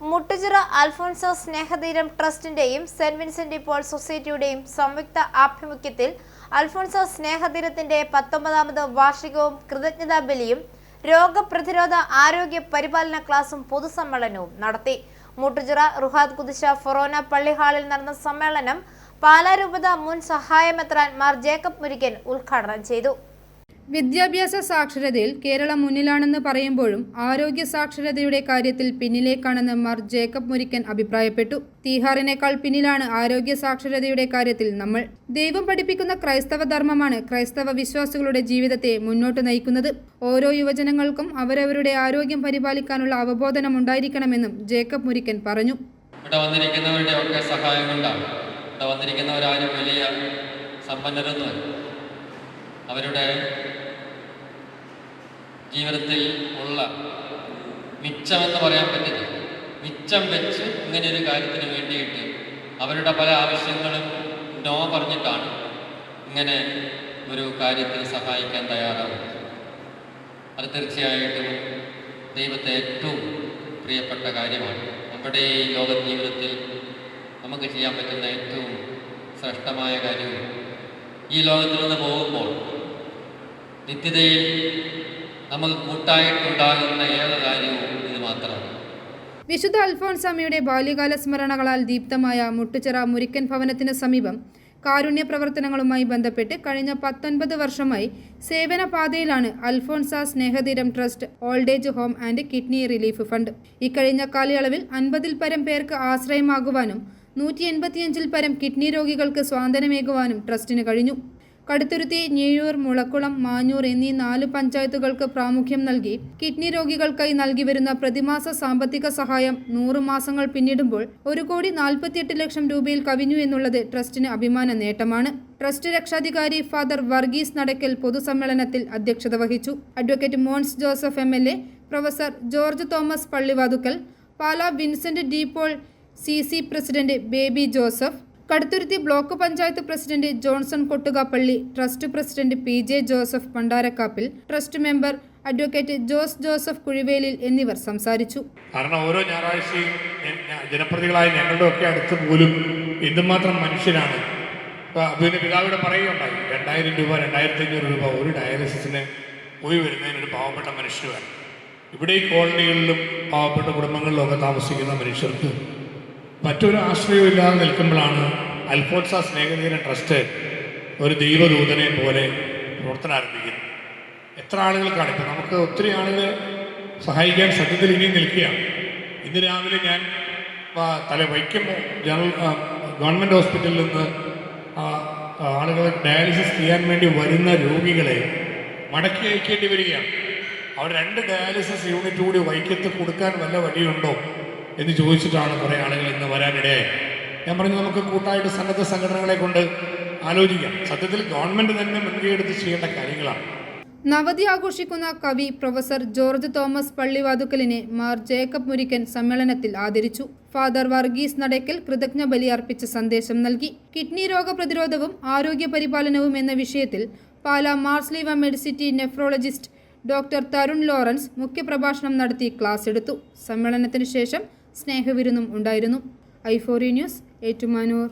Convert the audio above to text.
മുട്ടുചിറ അൽഫോൻസോ സ്നേഹതീരം ട്രസ്റ്റിന്റെയും saint Vincent Paul സൊസൈറ്റിയുടെയും സംയുക്ത ആഭിമുഖ്യത്തിൽ അൽഫോൻസോ സ്നേഹതീരത്തിന്റെ പത്തൊമ്പതാമത് വാർഷികവും കൃതജ്ഞതാ ബലിയും രോഗപ്രതിരോധ ആരോഗ്യ പരിപാലന ക്ലാസും പൊതുസമ്മേളനവും നടത്തി. മുട്ടുചിറ റുഹാദ് കുദിശ ഫൊറോന പള്ളി ഹാളിൽ നടന്ന സമ്മേളനം പാലാരൂപത മുൻ സഹായമെത്രാൻ മാർ ജേക്കബ് മുരിക്കൻ ഉദ്ഘാടനം ചെയ്തു. വിദ്യാഭ്യാസ സാക്ഷരതയിൽ കേരളം മുന്നിലാണെന്ന് പറയുമ്പോഴും ആരോഗ്യ സാക്ഷരതയുടെ കാര്യത്തിൽ പിന്നിലേക്കാണെന്ന് മാർ ജേക്കബ് മുരിക്കൻ അഭിപ്രായപ്പെട്ടു. തീഹാറിനേക്കാൾ പിന്നിലാണ് ആരോഗ്യ സാക്ഷരതയുടെ കാര്യത്തിൽ നമ്മൾ. ദൈവം പഠിപ്പിക്കുന്ന ക്രൈസ്തവ ധർമ്മമാണ് ക്രൈസ്തവ വിശ്വാസികളുടെ ജീവിതത്തെ മുന്നോട്ട് നയിക്കുന്നത്. ഓരോ യുവജനങ്ങൾക്കും അവരവരുടെ ആരോഗ്യം പരിപാലിക്കാനുള്ള അവബോധനം ഉണ്ടായിരിക്കണമെന്നും ജേക്കബ് മുരിക്കൻ പറഞ്ഞു. സഹായം കൊണ്ടാണ്. ഇവിടെ വലിയ അവരുടെ ജീവിതത്തിൽ ഉള്ള മിച്ചമെന്ന് പറയാൻ പറ്റില്ല. മിച്ചം വെച്ച് ഇങ്ങനെ ഒരു കാര്യത്തിന് വേണ്ടിയിട്ട് അവരുടെ പല ആവശ്യങ്ങളും നോ പറഞ്ഞിട്ടാണ് ഇങ്ങനെ ഒരു കാര്യത്തിൽ സഹായിക്കാൻ തയ്യാറാവുന്നത്. അത് തീർച്ചയായിട്ടും ദൈവത്തെ ഏറ്റവും പ്രിയപ്പെട്ട കാര്യമാണ്. നമ്മുടെ ഈ ലോക ജീവിതത്തിൽ നമുക്ക് ചെയ്യാൻ പറ്റുന്ന ഏറ്റവും ശ്രേഷ്ഠമായ കാര്യവും ഈ ലോകത്തിൽ നിന്ന് പോകുമ്പോൾ നിത്യതയിൽ നമുക്ക് കൂട്ടായിട്ടുണ്ടാകുന്ന ഏക കാര്യവും ഇത് മാത്രമാണ്. വിശുദ്ധ അൽഫോൻസാമയുടെ ബാല്യകാല സ്മരണകളാൽ ദീപ്തമായ മുട്ടുചിറ മുരിക്കൻ ഭവനത്തിന് സമീപം കാരുണ്യ പ്രവർത്തനങ്ങളുമായി ബന്ധപ്പെട്ട് കഴിഞ്ഞ പത്തൊൻപത് വർഷമായി സേവന പാതയിലാണ് Alphonsa Snehatheeram trust old age home and kidney relief fund. ഇക്കഴിഞ്ഞ കാലയളവിൽ അൻപതിൽ പരം പേർക്ക് ആശ്രയമാകുവാനും നൂറ്റി എൺപത്തിയഞ്ചിൽ പരം കിഡ്നി രോഗികൾക്ക് സ്വാതന്ത്ര്യമേകുവാനും ട്രസ്റ്റിന് കഴിഞ്ഞു. കടുത്തുരുത്തി ഞീഴൂർ മുളക്കുളം മാഞ്ഞൂർ എന്നീ നാല് പഞ്ചായത്തുകൾക്ക് പ്രാമുഖ്യം നൽകി കിഡ്നി രോഗികൾക്കായി നൽകി വരുന്ന പ്രതിമാസ സാമ്പത്തിക സഹായം നൂറ് മാസങ്ങൾ പിന്നിടുമ്പോൾ ഒരു കോടി നാൽപ്പത്തിയെട്ട് ലക്ഷം രൂപയിൽ കവിഞ്ഞു എന്നുള്ളത് ട്രസ്റ്റിന് അഭിമാന നേട്ടമാണ്. ട്രസ്റ്റ് രക്ഷാധികാരി ഫാദർ വർഗീസ് നടക്കൽ പൊതുസമ്മേളനത്തിൽ അധ്യക്ഷത വഹിച്ചു. Advocate Mons Joseph M professor George Thomas Pallivathukkal Pala Vincent D Paul C C president Baby Joseph Kaduthuruthy block panchayat president Johnson Kottukappally trust president P J Joseph Pandarakappil trust member advocate Jose Joseph Kuzhivelil എന്നിവർ സംസാരിച്ചു. കാരണം ഓരോ ഞായറാഴ്ചയും ജനപ്രതികളായ ഞങ്ങളുടെ ഒക്കെ അടുത്ത് പോലും എന്തുമാത്രം മനുഷ്യനാണ് ഇപ്പൊ അബുവിന്റെ പിതാവിടെ പറയുകയുണ്ടായി രണ്ടായിരം രൂപ രണ്ടായിരത്തി അഞ്ഞൂറ് രൂപ ഒരു ഡയാലിസിസിന് പോയി വരുന്നതിന് ഒരു പാവപ്പെട്ട മനുഷ്യന് ഇവിടെ ഈ കോളനികളിലും പാവപ്പെട്ട കുടുംബങ്ങളിലും ഒക്കെ താമസിക്കുന്ന മനുഷ്യർക്ക് മറ്റൊരു ആശ്രയവും ഇല്ലാതെ നിൽക്കുമ്പോഴാണ് അൽഫോൻസ സ്നേഹതീരൻ ട്രസ്റ്റ് ഒരു ദൈവദൂതനെ പോലെ പ്രവർത്തനം ആരംഭിക്കുന്നത്. എത്ര ആളുകൾക്കാണ് ഇപ്പം? നമുക്ക് ഒത്തിരി ആളുകൾ സഹായിക്കാൻ സത്യത്തിൽ ഇനിയും നിൽക്കുകയാണ്. ഇന്ന് രാവിലെ ഞാൻ തല വൈക്കം ജനറൽ ഗവൺമെന്റ് ഹോസ്പിറ്റലിൽ നിന്ന് ആളുകൾ ഡയാലിസിസ് ചെയ്യാൻ വേണ്ടി വരുന്ന രോഗികളെ മടക്കി അയക്കേണ്ടി വരികയാണ്. അവർ രണ്ട് ഡയാലിസിസ് യൂണിറ്റ് കൂടി വൈക്കത്ത് കൊടുക്കാൻ വല്ല വഴിയുണ്ടോ? എന്ന് ചോദിച്ചിട്ടാണ് കുറേ ആളുകൾ ഇന്ന് വരാനിടയായി ഞാൻ പറഞ്ഞു നമുക്ക് കൂട്ടായിട്ട് സന്നദ്ധ സംഘടനകളെ കൊണ്ട് ആലോചിക്കാം. സത്യത്തിൽ ഗവൺമെന്റ് തന്നെ മുൻകൈ എടുത്ത് ചെയ്യേണ്ട കാര്യങ്ങളാണ്. നവതി ആഘോഷിക്കുന്ന കവി പ്രൊഫസർ ജോർജ് തോമസ് പള്ളിവാതുക്കലിനെ മാർ ജേക്കബ് മുരിക്കൻ സമ്മേളനത്തിൽ ആദരിച്ചു. ഫാദർ വർഗീസ് നടയ്ക്കൽ കൃതജ്ഞ ബലി അർപ്പിച്ച സന്ദേശം നൽകി. കിഡ്നി രോഗപ്രതിരോധവും ആരോഗ്യ പരിപാലനവും എന്ന വിഷയത്തിൽ Pala Marsleeva medicity nephrologist doctor Tharun Lawrence മുഖ്യപ്രഭാഷണം നടത്തി ക്ലാസ് എടുത്തു. സമ്മേളനത്തിന് ശേഷം സ്നേഹവിരുന്നും ഉണ്ടായിരുന്നു. ഐഫോറി ന്യൂസ് ഏറ്റുമാനൂർ.